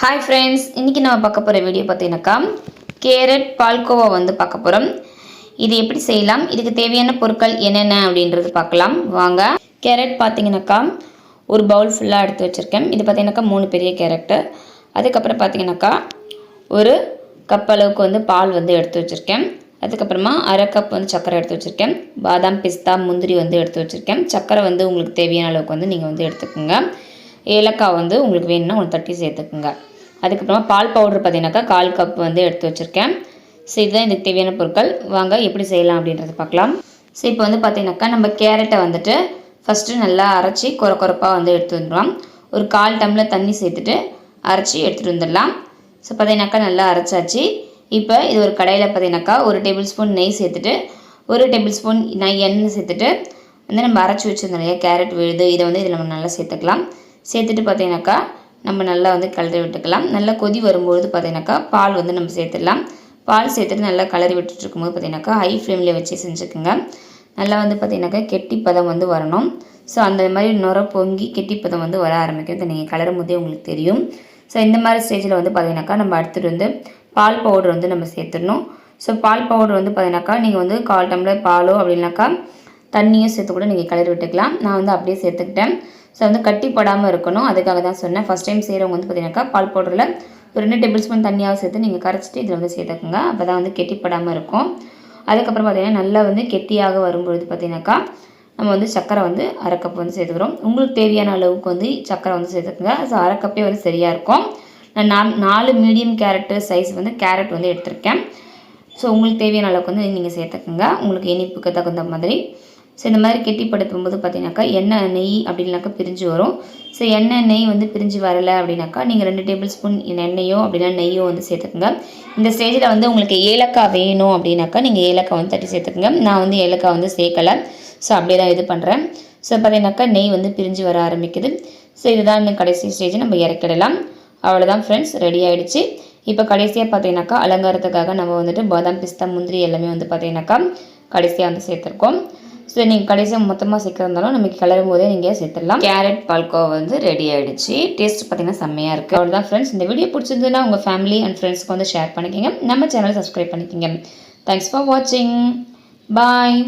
Hi friends இன்றைக்கி நம்ம பார்க்க போகிற வீடியோ பார்த்தீங்கன்னாக்கா கேரட் பால்கோவா வந்து பார்க்க போகிறோம் இது எப்படி செய்யலாம்? இதுக்கு தேவையான பொருட்கள் என்னென்ன அப்படின்றது பார்க்கலாம். வாங்க கேரட் பார்த்தீங்கன்னாக்கா ஒரு பவுல் ஃபுல்லாக எடுத்து வச்சுருக்கேன். இது பார்த்தீங்கன்னாக்கா மூணு பெரிய கேரட்டு. அதுக்கப்புறம் பார்த்தீங்கன்னாக்கா ஒரு கப் அளவுக்கு வந்து பால் வந்து எடுத்து வச்சுருக்கேன். அதுக்கப்புறமா அரை கப் வந்து சர்க்கரை எடுத்து வச்சுருக்கேன். பாதாம் பிஸ்தா முந்திரி வந்து எடுத்து வச்சுருக்கேன். சர்க்கரை வந்து உங்களுக்கு தேவையான அளவுக்கு வந்து நீங்கள் வந்து எடுத்துக்கோங்க. ஏலக்காய் வந்து உங்களுக்கு வேணும்னா ஒன்று தட்டி சேர்த்துக்குங்க. அதுக்கப்புறமா பால் பவுடர் பார்த்தீங்கன்னாக்கா கால் கப் வந்து எடுத்து வச்சுருக்கேன். ஸோ இதுதான் இதுக்கு தேவையான பொருட்கள். வாங்க எப்படி செய்யலாம் அப்படின்றத பார்க்கலாம். ஸோ இப்போ வந்து பார்த்தீங்கன்னாக்கா நம்ம கேரட்டை வந்துட்டு ஃபஸ்ட்டு நல்லா அரைச்சி குறை குறைப்பாக வந்து எடுத்து வந்துடலாம். ஒரு கால் டம்ளர் தண்ணி சேர்த்துட்டு அரைச்சி எடுத்துகிட்டு வந்துடலாம். ஸோ பார்த்தீங்கன்னாக்கா நல்லா அரைச்சாச்சு. இப்போ இது ஒரு கடையில் பார்த்தீங்கன்னாக்கா ஒரு டேபிள் ஸ்பூன் நெய் சேர்த்துட்டு ஒரு டேபிள் ஸ்பூன் நெய் எண்ணெய் சேர்த்துட்டு வந்து நம்ம அரைச்சி வச்சுருந்தோம் இல்லையா கேரட் விழுது இதை வந்து இதில் நம்ம நல்லா சேர்த்துக்கலாம். சேர்த்துட்டு பார்த்தீங்கன்னாக்கா நம்ம நல்லா வந்து கலரி விட்டுக்கலாம். நல்லா கொதி வரும்பொழுது பார்த்தீங்கன்னாக்கா பால் வந்து நம்ம சேர்த்துடலாம். பால் சேர்த்துட்டு நல்லா கலரி விட்டுட்டு இருக்கும்போது பார்த்தீங்கன்னாக்கா ஹை ஃப்ளேமில் வச்சு செஞ்சுக்கோங்க. நல்லா வந்து பார்த்தீங்கன்னாக்கா கெட்டி பதம் வந்து வரணும். ஸோ அந்த மாதிரி நுர பொங்கி கெட்டி பதம் வந்து வர ஆரம்பிக்கும் இதை நீங்கள் கலரும் போதே உங்களுக்கு தெரியும். ஸோ இந்த மாதிரி ஸ்டேஜில் வந்து பார்த்தீங்கன்னாக்கா நம்ம அடுத்துட்டு வந்து பால் பவுடர் வந்து நம்ம சேர்த்துடணும். ஸோ பால் பவுடர் வந்து பார்த்தீங்கன்னாக்கா நீங்கள் வந்து கால் டம்ளர் பாலோ அப்படின்னாக்கா தண்ணியும் சேர்த்து கூட நீங்கள் கலரி விட்டுக்கலாம். நான் வந்து அப்படியே சேர்த்துக்கிட்டேன். ஸோ வந்து கட்டி படாமல் இருக்கணும். அதுக்காக தான் சொன்னேன். ஃபஸ்ட் டைம் செய்கிறவங்க வந்து பார்த்தீங்கன்னாக்கா பால் பவுடரில் ஒரு ரெண்டு டேபிள் ஸ்பூன் தண்ணியாக சேர்த்து நீங்கள் கரைச்சிட்டு இதில் வந்து சேர்த்துக்குங்க. அப்போ தான் வந்து கெட்டிப்படாமல் இருக்கும். அதுக்கப்புறம் பார்த்தீங்கன்னா நல்லா வந்து கெட்டியாக வரும்பொழுது பார்த்தீங்கன்னாக்கா நம்ம வந்து சக்கரை வந்து அரை கப் வந்து சேர்த்துக்கிறோம். உங்களுக்கு தேவையான அளவுக்கு வந்து சக்கரை வந்து சேர்த்துக்குங்க. ஸோ அரை கப்பே வந்து சரியாக இருக்கும். நான் நா நாலு மீடியம் கேரட்டு சைஸ் வந்து கேரட் வந்து எடுத்திருக்கேன். ஸோ உங்களுக்கு தேவையான அளவுக்கு வந்து நீங்கள் சேர்த்துக்குங்க. உங்களுக்கு இனிப்புக்கு தகுந்த மாதிரி. ஸோ இந்த மாதிரி கெட்டிப்படுத்தும் போது பார்த்தீங்கன்னாக்கா எண்ணெய் நெய் அப்படின்னாக்கா பிரிஞ்சு வரும். ஸோ எண்ணெய் நெய் வந்து பிரிஞ்சு வரலை அப்படின்னாக்கா நீங்கள் ரெண்டு டேபிள் ஸ்பூன் எண்ணெயோ அப்படின்னா நெய்யோ வந்து சேர்த்துக்குங்க. இந்த ஸ்டேஜில் வந்து உங்களுக்கு ஏலக்காய் வேணும் அப்படின்னாக்கா நீங்கள் ஏலக்காய் வந்து தட்டி சேர்த்துக்குங்க. நான் வந்து ஏலக்காய் வந்து சேர்க்கலை. ஸோ அப்படியே தான் இது பண்ணுறேன் ஸோ பார்த்தீங்கன்னாக்கா நெய் வந்து பிரிஞ்சு வர ஆரம்பிக்குது. ஸோ இதுதான் இன்னும் கடைசி ஸ்டேஜ். நம்ம இறக்கிடலாம். அவ்வளோதான் ஃப்ரெண்ட்ஸ் ரெடி ஆகிடுச்சு இப்போ கடைசியாக பார்த்தீங்கன்னாக்கா அலங்காரத்துக்காக நம்ம வந்துட்டு பாதாம் பிஸ்தா முந்திரி எல்லாமே வந்து பார்த்தீங்கன்னாக்கா கடைசியாக வந்து சேர்த்துருக்கோம். ஸோ நீங்கள் கடைசியாக மொத்தமாக சேர்க்குறதாலும் நமக்கு கிளறும் போதே நீங்கள் சேர்த்துடலாம். கேரட் பால்கோவா வந்து ரெடி ஆகிடுச்சு டேஸ்ட் பார்த்தீங்கன்னா செம்மையாக இருக்குது அவ்வளோதான் ஃப்ரெண்ட்ஸ் இந்த வீடியோ பிடிச்சிருந்ததுன்னா உங்கள் ஃபேமிலி அண்ட் ஃப்ரெண்ட்ஸ்க்கு வந்து ஷேர் பண்ணிக்கோங்க. நம்ம சேனலை சப்ஸ்கிரைப் பண்ணிக்கோங்க. தேங்க்ஸ் ஃபார் வாட்சிங் பாய்